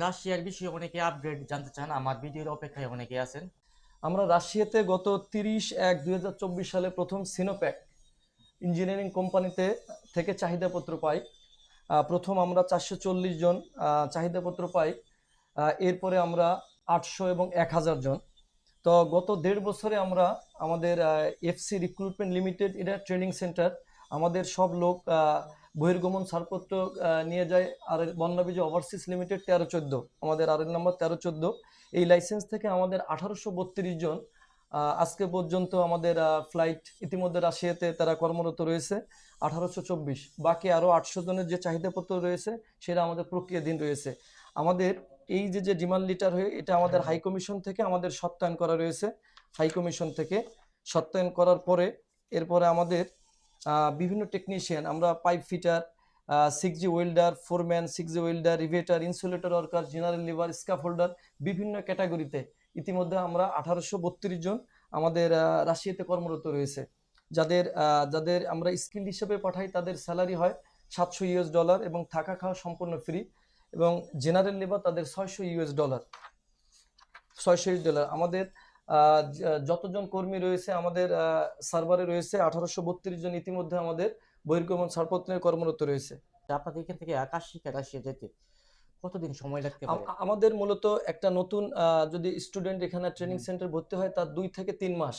রাশিয়ার বিষয়ে অনেকে আপডেট জানতে চান, আমার ভিডিওর অপেক্ষায় অনেকে আছেন। আমরা রাশিয়াতে গত তিরিশ এক দুই সালে প্রথম সিনোপ্যাক ইঞ্জিনিয়ারিং কোম্পানিতে থেকে চাহিদাপত্র পাই। প্রথম আমরা চারশো চল্লিশ জন চাহিদাপত্র পাই। এরপরে আমরা আটশো এবং এক হাজার জন। তো গত দেড় বছরে আমরা আমাদের এফসি রিক্রুটমেন্ট লিমিটেড এটা ট্রেনিং সেন্টার আমাদের সব লোক বহির্গমন ছাড়পত্র নিয়ে যায় আর বন্যাবীজ ওভারসিজ লিমিটেড তেরো চোদ্দ আমাদের আর নম্বর তেরো চোদ্দ। এই লাইসেন্স থেকে আমাদের আঠারোশো বত্রিশ জন আজকে পর্যন্ত আমাদের ফ্লাইট ইতিমধ্যে রাশিয়াতে তারা কর্মরত রয়েছে আঠারোশো চব্বিশ। বাকি আরও আটশো জনের যে চাহিদাপত্র রয়েছে সেটা আমাদের প্রক্রিয়াধীন রয়েছে। আমাদের এই যে যে ডিমান্ড লিটার হয়ে এটা আমাদের হাই কমিশন থেকে আমাদের সত্যায়ন করা রয়েছে। হাই কমিশন থেকে সত্যায়ন করার পরে এরপরে আমাদের বিভিন্ন টেকনিশিয়ান আমরা pipe fitter six G welder foreman six G welder riveter insulator worker general liver scaffolder বিভিন্ন ক্যাটাগরিতে ইতিমধ্যে আমরা আঠারোশো বত্রিশ জন আমাদের রাশিয়াতে কর্মরত রয়েছে। যাদের যাদের আমরা স্কিল হিসেবে পাঠাই, তাদের স্যালারি হয় সাতশো ইউএস ডলার এবং থাকা খাওয়া সম্পূর্ণ ফ্রি এবং জেনারেল লেবার তাদের ছয়শো ইউএস ডলার ছয়শো ইউএস ডলার আমাদের যতজন কর্মী রয়েছে আমাদের সার্ভারে রয়েছে আঠারোশো বত্রিশ জন ইতিমধ্যে আমাদের বহির্গমন ছাড়পত্রে কর্মরত রয়েছে। আপনাদের এখান থেকে আকাশ রাশিয়া যেতে কতদিন সময় লাগতে পারে? আমাদের মূলত একটা নতুন যদি স্টুডেন্ট এখানে ট্রেনিং। সেন্টার ভর্তি হয় তার দুই থেকে তিন মাস।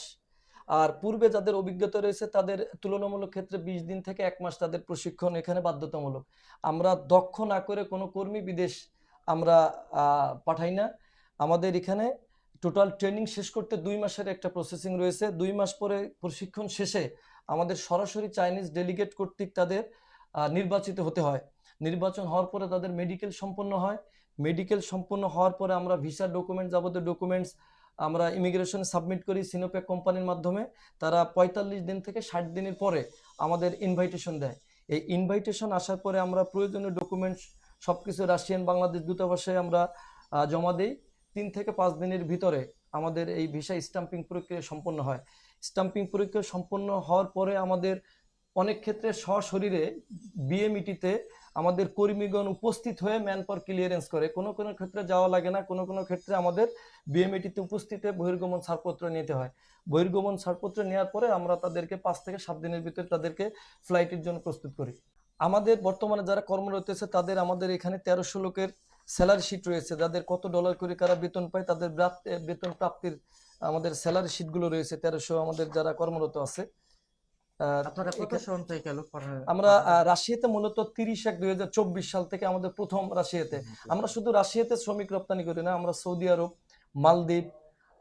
আর পূর্বে যাদের অভিজ্ঞতা রয়েছে তাদের তুলনামূলক ক্ষেত্রে বিশ দিন থেকে এক মাস তাদের প্রশিক্ষণ এখানে বাধ্যতামূলক। আমরা দক্ষ না করে কোনো কর্মী বিদেশ আমরা আহ, পাঠাই না। আমাদের এখানে টোটাল ট্রেনিং শেষ করতে দুই মাসের একটা প্রসেসিং রয়েছে। দুই মাস পরে প্রশিক্ষণ শেষে আমাদের সরাসরি চাইনিজ ডেলিগেট কর্তৃক তাদের নির্বাচিত হতে হয়। নির্বাচন হওয়ার পরে তাদের মেডিকেল সম্পন্ন হয়। মেডিকেল সম্পন্ন হওয়ার পরে আমরা ভিসা ডকুমেন্ট যাবতীয় ডকুমেন্টস আমরা ইমিগ্রেশনে সাবমিট করি সিনোপ্যাক কোম্পানির মাধ্যমে। তারা পঁয়তাল্লিশ দিন থেকে ষাট দিনের পরে আমাদের ইনভাইটেশন দেয়। এই ইনভাইটেশন আসার পরে আমরা প্রয়োজনীয় ডকুমেন্টস সব কিছু রাশিয়ান বাংলাদেশ দূতাবাসে আমরা জমা দিই। তিন থেকে পাঁচ দিনের ভিতরে আমাদের এই ভিসা স্টাম্পিং প্রক্রিয়া সম্পন্ন হয়। স্টাম্পিং প্রক্রিয়া সম্পন্ন হওয়ার পরে আমাদের অনেক ক্ষেত্রে সশরীরে বিএমইটিতে আমাদের কর্মীগণ উপস্থিত হয়ে ম্যান পাওয়ার ক্লিয়ারেন্স করে। কোনো কোনো ক্ষেত্রে যাওয়া লাগে না, কোনো কোনো ক্ষেত্রে আমাদের বিএমএটিতে উপস্থিত হয়ে বহির্গমন ছাড়পত্র নিতে হয়। বহির্গমন ছাড়পত্র নেওয়ার পরে আমরা তাদেরকে পাঁচ থেকে সাত দিনের ভিতরে তাদেরকে ফ্লাইটের জন্য প্রস্তুত করি। আমাদের বর্তমানে যারা কর্মরত আছে তাদের আমাদের এখানে তেরোশো লোকের স্যালারি শিট রয়েছে যাদের কত ডলার করে কারা বেতন পায় তাদের বেতন প্রাপ্তির আমাদের স্যালারি শিটগুলো রয়েছে তেরোশো আমাদের যারা কর্মরত আছে। আমরা রাশিয়াতে মূলত তিরিশ এক দুই সাল থেকে আমাদের প্রথম রাশিয়াতে। আমরা শুধু রাশিয়াতে শ্রমিক রপ্তানি করি না আমরা সৌদি আরব মালদ্বীপ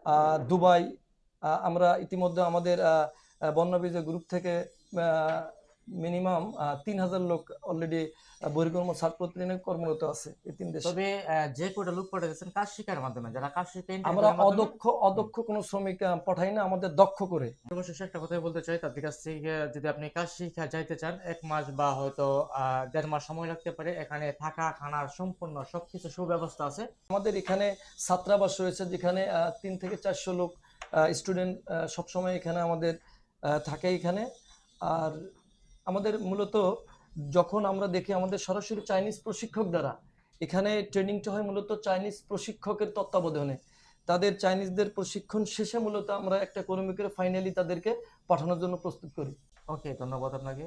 আহ, দুবাই আমরা ইতিমধ্যে আমাদের বন্যবীজ গ্রুপ থেকে মিনিমাম তিন হাজার লোক অলরেডি বহির্গম ছাড়পত্র কর্মরত আছে এই তিন দেশে। তবে যে কটা লোক পাঠাচ্ছেন কাজ শিক্ষার মাধ্যমে? যারা কাজ শিক্ষা আমরা অদক্ষ অদক্ষ কোনো শ্রমিক পাঠাই না আমাদের দক্ষ করে। অবশ্যই একটা কথাই বলতে চাই তাদের কাছ থেকে যদি আপনি কাজ শিক্ষা যাইতে চান এক মাস বা হয়তো দেড় মাস সময় লাগতে পারে এখানে থাকা খানার সম্পূর্ণ সবকিছু সুব্যবস্থা আছে। আমাদের এখানে ছাত্রাবাস রয়েছে যেখানে তিন থেকে চারশো লোক স্টুডেন্ট সবসময় এখানে আমাদের থাকে এখানে। আর আমাদের মূলত যখন আমরা দেখি আমাদের সরাসরি চাইনিজ প্রশিক্ষক দ্বারা, এখানে ট্রেনিংটা হয় মূলত চাইনিজ প্রশিক্ষকের তত্ত্বাবধানে। তাদের চাইনিজদের প্রশিক্ষণ শেষে মূলত আমরা একটা কর্মীকে ফাইনালি তাদেরকে পাঠানোর জন্য প্রস্তুত করি। ওকে ধন্যবাদ আপনাকে।